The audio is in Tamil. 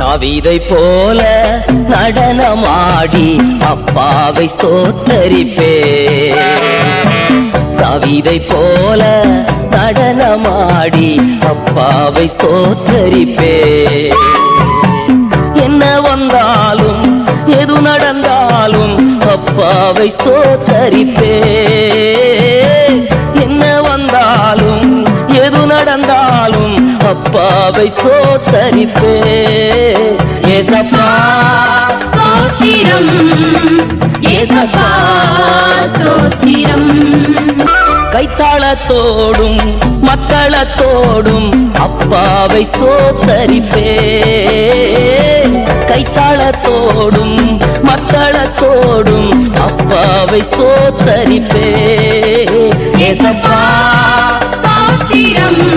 தாவீதை போல நடனமாடி அப்பாவை ஸ்தோத்தரிப்பே. தாவீதை போல நடனமாடி அப்பாவை ஸ்தோத்தரிப்பே. என்ன வந்தாலும் எது நடந்தாலும் அப்பாவை ஸ்தோத்தரிப்பே. என்ன வந்தாலும் எது நடந்தாலும் அப்பாவை ஸ்தோத்தரிப்பே. கைத்தாளத்தோடும் மக்களத்தோடும் அப்பாவை ஸ்தோத்தரிப்பே. கைத்தாளத்தோடும் மக்களத்தோடும் அப்பாவை ஸ்தோத்தரிப்பே. ஏசப்பா ஸ்தோத்திரம்